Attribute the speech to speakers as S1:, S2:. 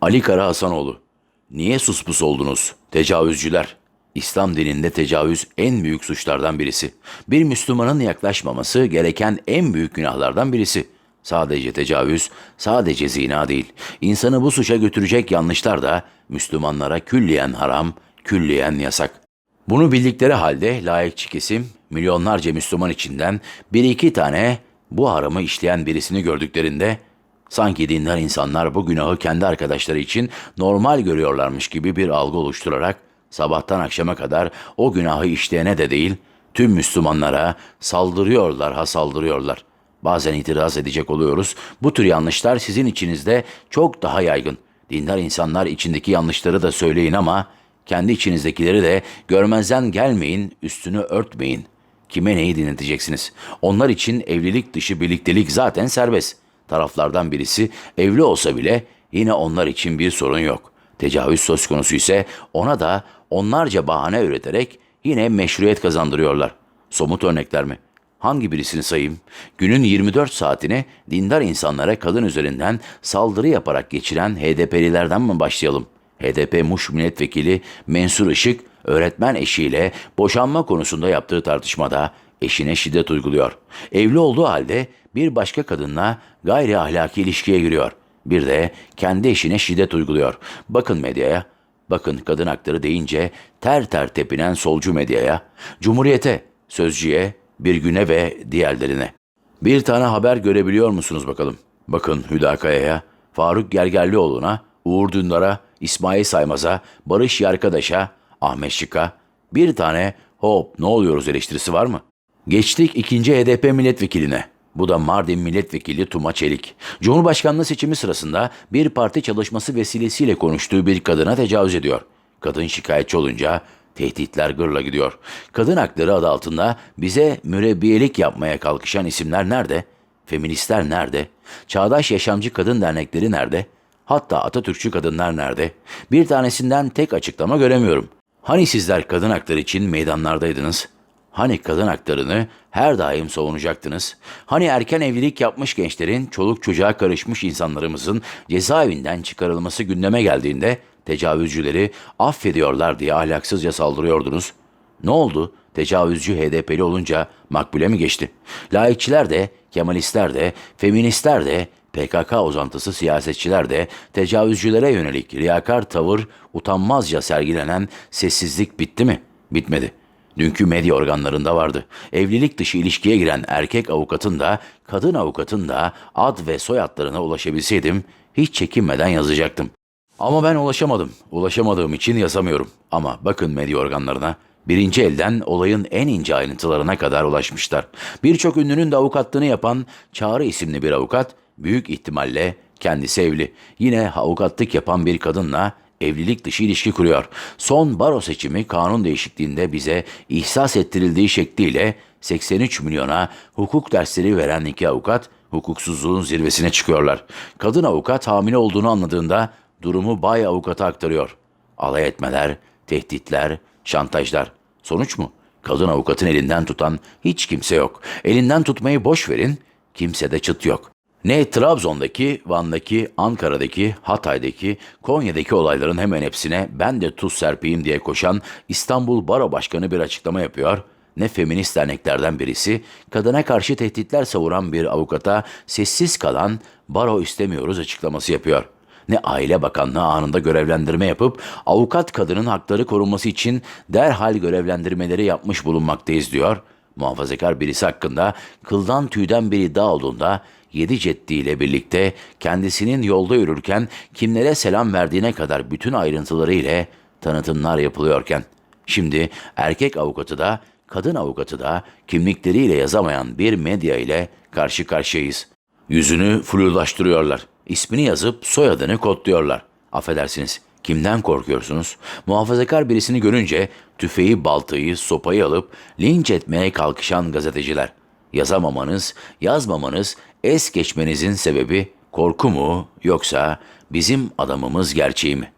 S1: Ali Kara Hasanoğlu. Niye suspus oldunuz? Tecavüzcüler. İslam dininde tecavüz en büyük suçlardan birisi. Bir Müslümanın yaklaşmaması gereken en büyük günahlardan birisi. Sadece tecavüz, sadece zina değil. İnsanı bu suça götürecek yanlışlar da Müslümanlara külliyen haram, külliyen yasak. Bunu bildikleri halde layıkçı kesim milyonlarca Müslüman içinden bir iki tane bu haramı işleyen birisini gördüklerinde sanki dindar insanlar bu günahı kendi arkadaşları için normal görüyorlarmış gibi bir algı oluşturarak sabahtan akşama kadar o günahı işleyene de değil tüm Müslümanlara saldırıyorlar ha saldırıyorlar. Bazen itiraz edecek oluyoruz. Bu tür yanlışlar sizin içinizde çok daha yaygın. Dindar insanlar içindeki yanlışları da söyleyin ama kendi içinizdekileri de görmezden gelmeyin, üstünü örtmeyin. Kime neyi dinleteceksiniz? Onlar için evlilik dışı birliktelik zaten serbest. Taraflardan birisi evli olsa bile yine onlar için bir sorun yok. Tecavüz söz konusu ise ona da onlarca bahane üreterek yine meşruiyet kazandırıyorlar. Somut örnekler mi? Hangi birisini sayayım? Günün 24 saatini dindar insanlara kadın üzerinden saldırı yaparak geçiren HDP'lilerden mi başlayalım? HDP Muş Milletvekili Mensur Işık, öğretmen eşiyle boşanma konusunda yaptığı tartışmada eşine şiddet uyguluyor. Evli olduğu halde bir başka kadınla gayri ahlaki ilişkiye giriyor. Bir de kendi eşine şiddet uyguluyor. Bakın medyaya, bakın kadın hakları deyince ter ter tepinen solcu medyaya, Cumhuriyete, Sözcü'ye, Bir Güne ve diğerlerine. Bir tane haber görebiliyor musunuz bakalım? Bakın Hüdakaya'ya, Faruk Gergerlioğlu'na, Uğur Dündar'a, İsmail Saymaz'a, Barış Yarkadaş'a, Ahmet Şık'a bir tane hop ne oluyoruz eleştirisi var mı? Geçtik ikinci HDP milletvekiline. Bu da Mardin milletvekili Tuma Çelik. Cumhurbaşkanlığı seçimi sırasında bir parti çalışması vesilesiyle konuştuğu bir kadına tecavüz ediyor. Kadın şikayetçi olunca tehditler gırla gidiyor. Kadın hakları adı altında bize mürebbiyelik yapmaya kalkışan isimler nerede? Feministler nerede? Çağdaş yaşamcı kadın dernekleri nerede? Hatta Atatürkçü kadınlar nerede? Bir tanesinden tek açıklama göremiyorum. Hani sizler kadın hakları için meydanlardaydınız? Hani kadın haklarını her daim savunacaktınız? Hani erken evlilik yapmış gençlerin, çoluk çocuğa karışmış insanlarımızın cezaevinden çıkarılması gündeme geldiğinde tecavüzcüleri affediyorlar diye ahlaksızca saldırıyordunuz? Ne oldu? Tecavüzcü HDP'li olunca makbule mi geçti? Laikçiler de, Kemalistler de, feministler de, PKK uzantısı siyasetçiler de tecavüzcülere yönelik riyakar tavır utanmazca sergilenen sessizlik bitti mi? Bitmedi. Dünkü medya organlarında vardı. Evlilik dışı ilişkiye giren erkek avukatın da kadın avukatın da ad ve soyadlarına ulaşabilseydim hiç çekinmeden yazacaktım. Ama ben ulaşamadım. Ulaşamadığım için yazamıyorum. Ama bakın medya organlarına. Birinci elden olayın en ince ayrıntılarına kadar ulaşmışlar. Birçok ünlünün de avukatlığını yapan Çağrı isimli bir avukat büyük ihtimalle kendisi evli. Yine avukatlık yapan bir kadınla evlilik dışı ilişki kuruyor. Son baro seçimi kanun değişikliğinde bize ihsas ettirildiği şekliyle 83 milyona hukuk dersleri veren iki avukat hukuksuzluğun zirvesine çıkıyorlar. Kadın avukat hamile olduğunu anladığında durumu bay avukata aktarıyor. Alay etmeler, tehditler, şantajlar. Sonuç mu? Kadın avukatın elinden tutan hiç kimse yok. Elinden tutmayı boş verin, kimsede çıt yok. Ne Trabzon'daki, Van'daki, Ankara'daki, Hatay'daki, Konya'daki olayların hemen hepsine ben de tuz serpeyim diye koşan İstanbul Baro Başkanı bir açıklama yapıyor. Ne feminist derneklerden birisi, kadına karşı tehditler savuran bir avukata sessiz kalan baro istemiyoruz açıklaması yapıyor. Ne Aile Bakanlığı anında görevlendirme yapıp avukat kadının hakları korunması için derhal görevlendirmeleri yapmış bulunmaktayız diyor. Muhafazakar birisi hakkında kıldan tüyden bir iddia olduğunda yedi ceddiyle birlikte kendisinin yolda yürürken kimlere selam verdiğine kadar bütün ayrıntıları ile tanıtımlar yapılıyorken şimdi erkek avukatı da kadın avukatı da kimlikleriyle yazamayan bir medya ile karşı karşıyayız. Yüzünü flulaştırıyorlar. İsmini yazıp soyadını kodluyorlar. Affedersiniz. Kimden korkuyorsunuz? Muhafazakar birisini görünce tüfeği, baltayı, sopayı alıp linç etmeye kalkışan gazeteciler. Yazamamanız, yazmamanız, es geçmenizin sebebi korku mu yoksa bizim adamımız gerçeği mi?